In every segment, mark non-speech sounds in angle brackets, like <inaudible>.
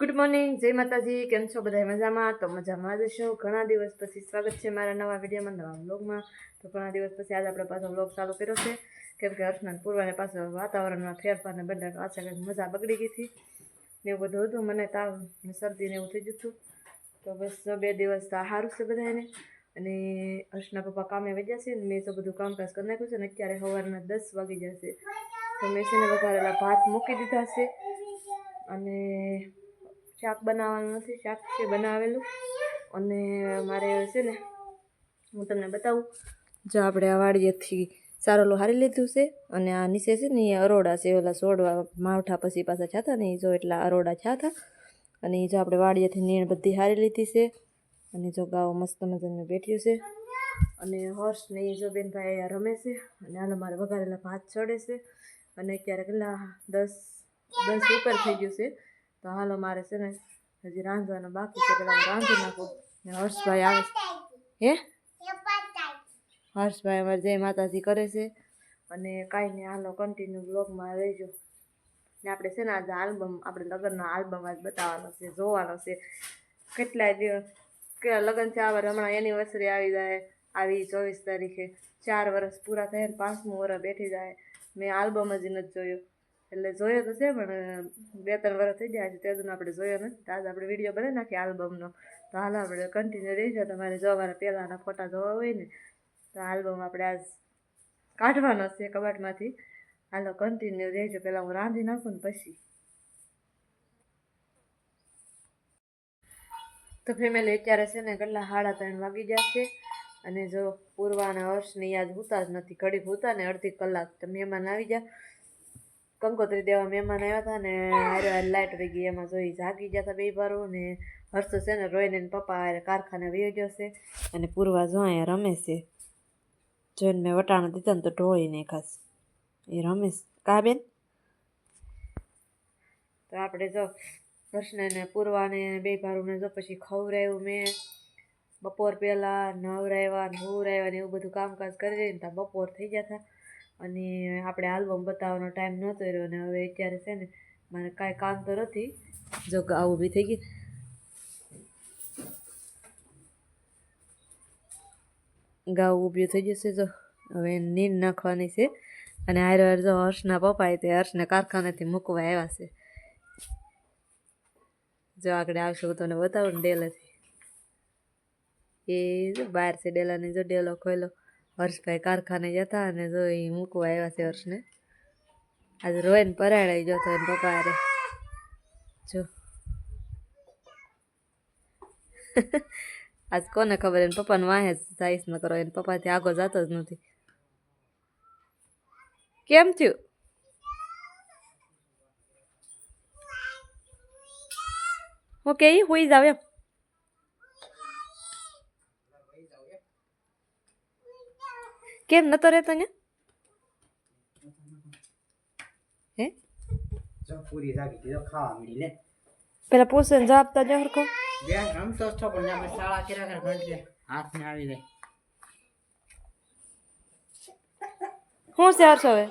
Good morning જય માતાજી, કેમ છો બધા? મજામાં? તો મજામાં જ છો? ઘણા દિવસ પછી સ્વાગત છે મારા નવા વિડીયોમાં, નવા બ્લોગમાં તો ઘણા દિવસ પછી આજે આપણે પાછો બ્લોગ ચાલુ કર્યો છે. કેમ કે હર્ષનાથ પૂર્વાને પાછો વાતાવરણમાં ફેરફારને બધા પાછા કંઈક મજા બગડી ગઈ હતી. ને એવું બધું હતું. મને તાવ ને શરદી ને એવું થઈ ગયું હતું. તો બસ બે દિવસ તો સારું છે બધાને અને હર્ષના પપ્પા કામે વેચ્યા છે મેં તો બધું કામકાજ કરી નાખ્યું છે ને અત્યારે સવારના દસ વાગી જશે. તો મેં છે ને વઘારેલા ભાત મૂકી દીધા છે. અને શાક બનાવવાનું નથી, શાક છે બનાવેલું. અને મારે છે ને, હું તમને બતાવું. જો આપણે આ વાડીએથી સારોલું હારી લીધું છે અને આ નીચે છે ને એ અરોડા છે, ઓલા સોડવા માવઠા પછી પાછા છાતા ને જો એટલા અરોડા છાતા અને એ જો આપણે વાડીએથી નીણ બધી હારી લીધી છે. અને જો ગાઓ મસ્ત મજાનું બેઠ્યું છે. અને હોર્સ ને જો બેનભાઈ અહીંયા રમે છે અને હાલ મારે વઘારેલા ભાત ચડે છે. અને અત્યારે કેટલા દસ દસ ઉપર થઈ ગયું છે. તો હાલો મારે છે ને હજી રાંધવાનું બાકી છે, પેલા રાંધી નાખું ને હર્ષભાઈ આવે હે? હર્ષભાઈ અમારે જય માતાજી કરે છે અને કાંઈ નહીં, હાલો કન્ટિન્યુ બ્લોગમાં રહેજો. ને આપણે છે ને આજે આલ્બમ, આપણે લગ્નનો આલ્બમ આજ બતાવવાનો છે, જોવાનો છે. કેટલાય દિવસ કે લગ્ન છે આવે હમણાં એનિવર્સરી આવી જાય, આવી ચોવીસ તારીખે. ચાર વર્ષ પૂરા થયા પાંચમું વર્ષ બેઠી જાય. મેં આલ્બમ જ નથી જોયો. એટલે જોયો તો છે, પણ બે ત્રણ વર્ષ થઈ ગયા છે, તે દુન આપણે જોયો નથી. આજે આપણે વીડિયો બનાવી નાખીએ આલ્બમનો. તો હાલ આપણે કન્ટિન્યુ રહીશું તમારે જો અમારા પહેલાંના ફોટા જોવા હોય ને, તો આલ્બમ આપણે આજ કાઢવાનો છે કબાટમાંથી. હાલો કન્ટિન્યુ રહેજો પહેલાં હું રાંધી નાખું ને પછી. તો ફેમિલી અત્યારે છે ને કેટલા સાડા ત્રણ વાગી જશે અને જો પૂર્વાના વર્ષની યાદ હોતા જ નથી. ઘડીક હોતા ને અડધી કલાક તો મહેમાન આવી ગયા. કંકોત્રી દેવા મહેમાન આવ્યા હતા ને હારે લાઇટ ગઈ એમાં જોઈ જાગી ગયા હતા બે બારું ને હર્ષ છે ને રોઈને પપ્પા હારે કારખાને વયો ગયો છે અને પૂર્વા જો અહીંયા રમે જોઈને મેં વટાણા દીધા ને તો ઢોળીને ખાસ એ રમેશ કા બેન? તો આપણે જો હર્ષને ને પૂર્વાને બે ભારુને જો પછી ખવરાયું મેં. બપોર પહેલાં નવરાવ્યા ને હુવરાવ્યા ને એવું બધું કામકાજ કરી દઈને ત્યાં બપોર થઈ ગયા હતા. અને આપણે આલ્બમ બતાવવાનો ટાઈમ નહોતો રહ્યો ને હવે અત્યારે છે ને મારે કાંઈ કામ તો નથી. જો આવું ઊભી થઈ ગઈ ગાવ ઊભી થઈ જશે જો. હવે નીંદ નાખવાની છે. અને હારે વાર જો હર્ષના પપ્પાએ તે હર્ષને કારખાનેથી મૂકવા આવ્યા છે. જો આગળ આવશે, હું તમને બતાવું ને ડેલાથી. એ બહાર છે ડેલાની જો ડેલો ખોલ્યો હર્ષભાઈ કારખાને જતા અને જો એ મૂકવા આવ્યા છે હર્ષને આજે રોઈને પરાળાઈ જતો એને પપ્પા અરે જો. <laughs> આજ કોને ખબર? એને પપ્પાને વાહે સાઈસ ન કરો, એને પપ્પાથી આગળ જતો જ નથી. કેમ થયું? હું કે હોઈ જાવ એમ. કેમ નતો રહેતો ને હે? જો પૂરી જાગી દીધો ખાવા મળી લે. પેલા પૂછે ને જવાબ તો જો હરખો. બે રમતો છો પણ આપણે શાળા કર્યા કર ઘંટે હાથ ને આવી જાય. શું છે હર્ષ હવે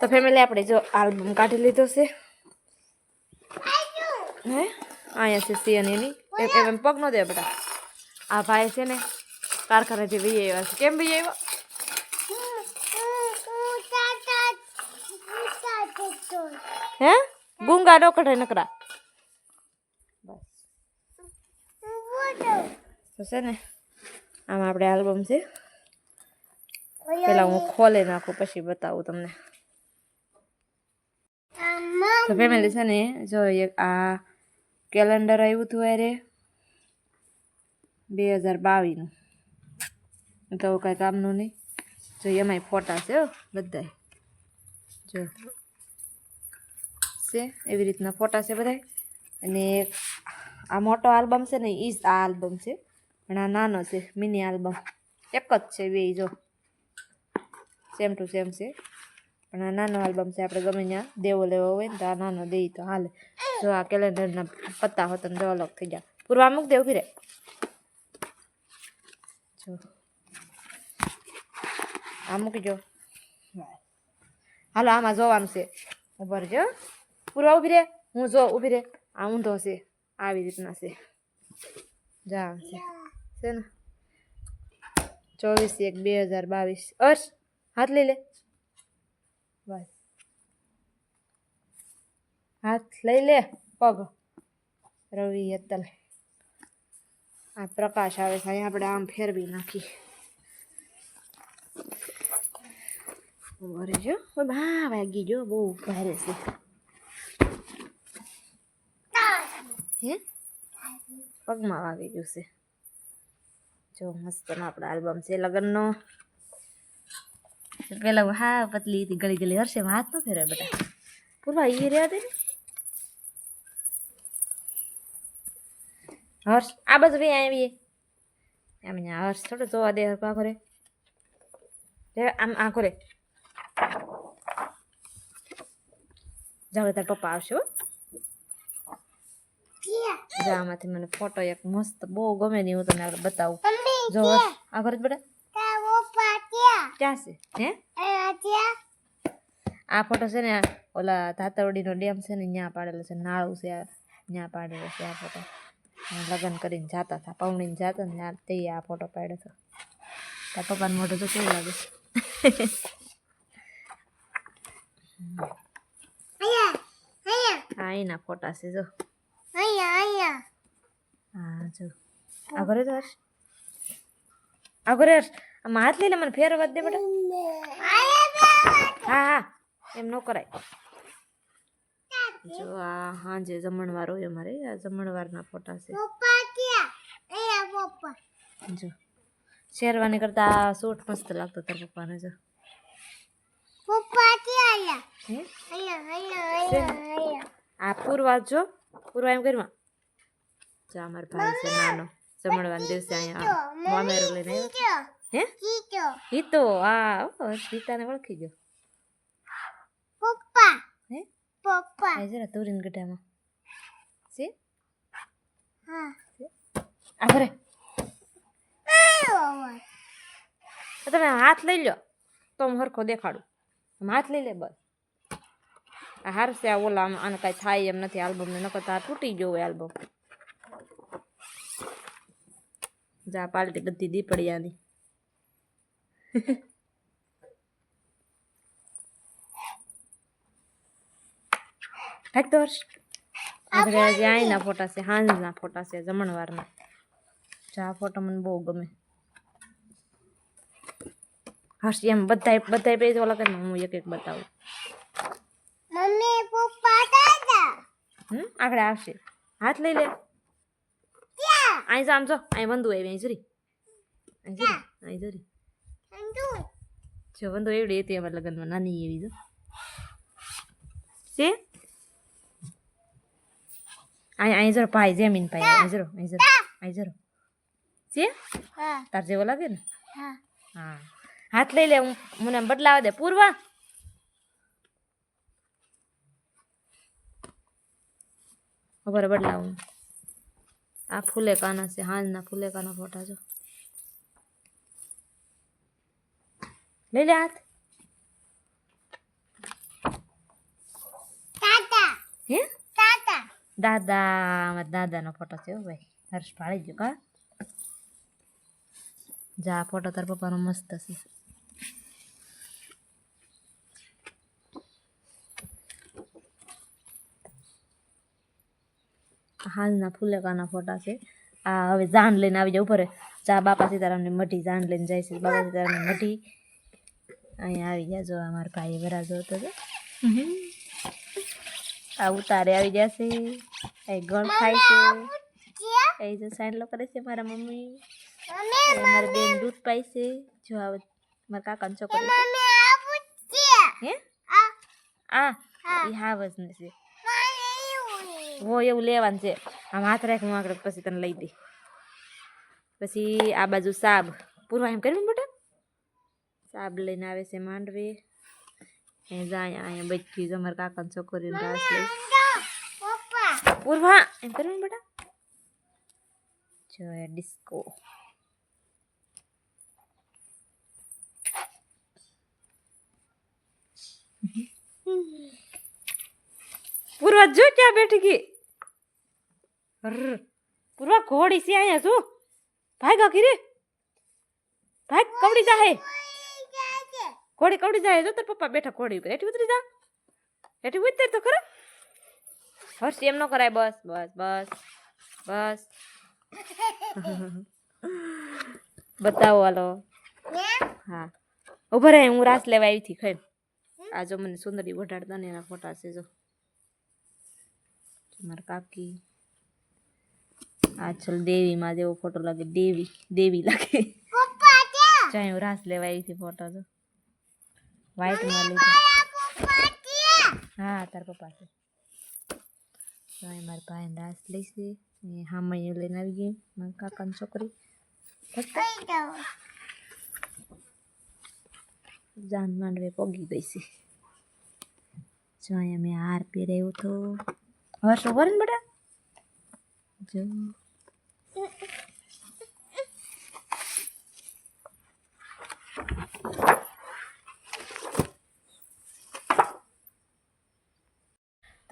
તો ફેમિલી આપણે જો આલ્બમ કાઢી લીધો છે. હે? અહીંયા છે સી અને એની. એમ પગ ન દે બેટા આ ભાઈ છે ને કારખાનેથી વી આવ્યા છે. કેમ વી આવ્યા? હે? ગુંગા નો કઢાઈ નકરા. બસ. છે ને, આમાં આપણે આલ્બમ છે. પેલા હું ખોલી નાખું, પછી બતાવું તમને. તો ફેમિલી છે ને, જો આ કેલેન્ડર આવ્યું હતું અરે બે હજાર બાવીસનું. તો કાંઈ કામનું નહીં. જો એમાંય ફોટા છે હો, બધાય. જો. છે, એવી રીતના ફોટા છે બધાય. અને આ મોટો આલ્બમ છે ને એ જ આ આલ્બમ છે. પણ આ નાનો છે, મિની આલ્બમ. એક જ છે બે જો. સેમ ટુ સેમ છે. પણ આ નાનો આલ્બમ છે, આપણે ગમે ત્યાં દેવો લેવો હોય ને તો આ નાનો દઈ તો, હાલે. જો આ કેલેન્ડરના પત્તા હોત ને જો અલગ થઈ જાય પૂર્વા મૂક દે ઊભી રે જો. આ મૂકી જો. હાલો, આમાં જોવાનું છે. ઉભર જો પૂરવા ઊભી રે. હું જો ઊભી રે. આ ઊંધો છે. આવી રીતના છે. જા છે. છે ને? ચોવીસ એક બે હજાર બાવીસ. અર્શ, હાથ લઈ લે. બસ. હાથ લઈ લે, પગ. રવિ અતલ આ પ્રકાશ આવે છે, અહીંયા આપણે આમ ફેરવી નાખી. ઊભો જો ભા વાગી જો બહુ ભારે છે. હે? પગમાં વાગી ગયું છે. જો મસ્ત આપણો આલ્બમ છે, લગ્નનો. પેલા હા પતલી હતી ગળી ગળી હરશે હાથ ન ફેરવે બધા પૂર્વા એ રહ્યા દે ને? હર્ષ આ બસ ભાઈ આવીએ. એમ અહીંયા હર્ષ થોડો જોવા દે હરખું આખો રે. આમ આખો રે. જાવ તાર પપ્પા આવશે હો. જામાંથી મને ફોટો એક મસ્ત બહુ ગમે નહીં હું તને આગળ બતાવું. જો આ આખો રે બેટા ક્યાં છે? હે? આ ફોટો છે ને ઓલા ધાતરવડીનો ડેમ છે ને ત્યાં પાડેલો છે. નાળું છે ત્યાં પાડેલો છે આ ફોટો લગ્ન કરીને જાતા હતા પૌણીને જાતા ને ત્યાં તે આ ફોટો પાડ્યો હતો. તાર પપ્પાને મોઢું તો કેવું લાગે? હા એના ફોટા છે જો. હા જો. આ ઘરે આમાં હાથ લઈ લે મને ફેરવા દે બેટા. હા હા, એમ ન કરાય. જો આ હાંજે જમણવાર હોય અમારે, આ જમણવારના ફોટા છે. જો, શેરવાની કરતા સૂટ મસ્ત લાગતો તાર પપ્પાને, જો. હે? આ પૂર્વા જો પૂર્વા એમ કરીમાં જો, અમારો ભાઈ છે નાનો જમણવાર દિવસે અહીંયા મામેરો લઈને આવ્યો હે હિતો હા ઓ, ગીતાને ઓળખી ગયો હે આ જરા તુરીન ગઢામાં છે આ ઘરે તમે હાથ લઈ લો તો હું હરખો દેખાડું હાથ લઈ લે બસ આ હારશે આ ઓલા આને કાંઈ થાય એમ નથી આલ્બમને નકર તો આ તૂટી ગયો હોય આલ્બમ જા પાલટી બધી દીપડિયાની હેક તો હર્ષ આપણે આજે આઈના ફોટા છે હાંજના ફોટા છે જમણવારના. જા આ ફોટો મને બહુ ગમે. હર્ષ એમ બધાય બધાય પેજ ઓલા કરે હું એક એક બતાવું. હમ આગળ આવશે. હાથ લઈ લે. અહીં આમ જો. અહીં બંધુ આવી અહીં જરી. અહીં જરી અહીં જરી. જો બંધુ એવડી હતી અમારા લગ્નમાં નાની એવી જો છે અહીં અહીં જરો ભાઈ જમીન ભાઈ અહીં જરો અહીં જરો અહીં જરો છે તાર જેવો લાગે ને હા હાથ લઈ લે હું મને બદલાવા દે પૂર્વા ખબર બદલાવું આ ફૂલે કાના છે હાલના ફૂલે કાના ફોટા જો લઈ લે હાથ હે દાદા અમારા દાદાનો ફોટો છે ભાઈ. હર્ષ પાડી ગયો કા? જા આ ફોટો તાર પપ્પાનો મસ્ત છે. હાલના ફૂલેકાના ફોટા છે. આ હવે જાન લઈને આવી જાય ઉપર. જા બાપા સીતારામની મઢી જાન લઈને જાય છે. બાપા સીતારામની મઢી. અહીંયા આવી ગયા જો અમારા ભાઈ વરા જોતો હતો. આ ઉતારે આવી જશે. એ ગણ ખાય છે. એ જો સાંડલો કરે છે મારા મમ્મી. મારી બેન દૂધ પાય છે. જો આવ મારા કાકાનો છોકરો. હે? આ એ હા વજન છે. હો એવું લેવાનું છે. આમ હાથ રાખ હું આગળ પછી તને લઈ દઈ પછી આ બાજુ સાબ. પૂરવા એમ બેટા સાબ લઈને આવે છે માંડવી. એ જાય અહીંયા બચી જો મારા કાકાનો છોકરીનો રાસ લઈ. પૂર્વા એમ કરવું બેટા? જો ડિસ્કો. પૂર્વા જો ક્યાં બેઠી ગઈ. પૂર્વા ઘોડી છે અહીંયા શું ભાગા કીરે ભાગ કવડી જાહે. ઘોડી કવડી જાય જો તાર પપ્પા બેઠા ઘોડી ઉપર. હેઠી ઉતરી જા. હેઠી ઉતર તો ખરા. હર્ષ એમ ન કરાય. બસ બસ બસ બસ. <laughs> બતાવો હાલો. હા. ઊભા રહે હું રાસ લેવા આવી હતી ખાઈ આ જો મને સુંદરી વઢાડતા ને એના ફોટા છે જો. મારા કાકી. આ ચલ દેવી માં જેવો ફોટો લાગે. દેવી દેવી લાગે. ચાય હું રાસ લેવા આવી હતી ફોટો જો. વ્હાઈટમાં હા તાર પપ્પા છે. મારા ભાઈ રાસ લઈશે એ હામૈયું લઈને આવી ગઈ. મારા કાકાની છોકરી. જાન માંડવે પોગી ગઈ છે. જો અહીંયા મેં હાર પહેરાવ્યો તો હવે શું કરે ને બેટા? જો.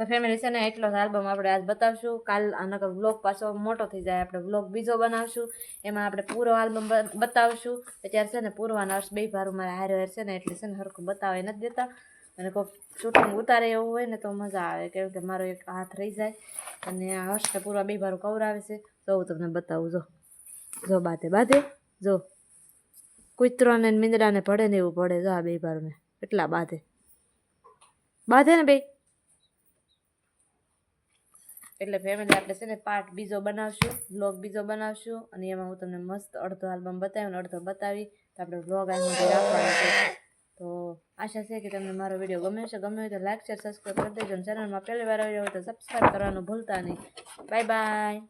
તો ફેમિલી છે ને એટલો જ આલ્બમ આપણે આજ બતાવશું. કાલ આના વ્લોગ પાછો મોટો થઈ જાય. આપણે વ્લોગ બીજો બનાવશું. એમાં આપણે પૂરો આલ્બમ બતાવશું. અત્યારે છે ને પૂરવાના હર્ષ બે ભારું મારા હારે હાર છે ને એટલે છે ને સરખું બતાવે નથી દેતા. અને કોઈ શૂટિંગ ઉતારે એવું હોય ને તો મજા આવે. કેમ કે મારો એક હાથ રહી જાય. અને હર્ષને પૂરા બે ભારું કવરાવે છે. તો હું તમને બતાવું, જો. જો બાધે બાધે. જો. કૂતરોને મીંદડાને પડે ને એવું પડે જો આ બે ભારુને. એટલા બાધે. બાધે ને બે. એટલે ફેમિલી આપણે છે ને પાર્ટ બીજો બનાવશું વ્લોગ બીજો બનાવશું અને એમાં હું તમને મસ્ત અડધો આલ્બમ બતાવી અને અડધો બતાવી, તો આપણે વ્લોગ આ રાખવાનો છે. તો આશા છે કે તમને મારો વીડિયો ગમે છે ગમે હોય તો લાઈક શેર સબસ્ક્રાઈબ કરી દેજો ચેનલમાં પહેલી વાર આવ્યો હોય તો સબસ્ક્રાઈબ કરવાનું ભૂલતા નહીં. Bye bye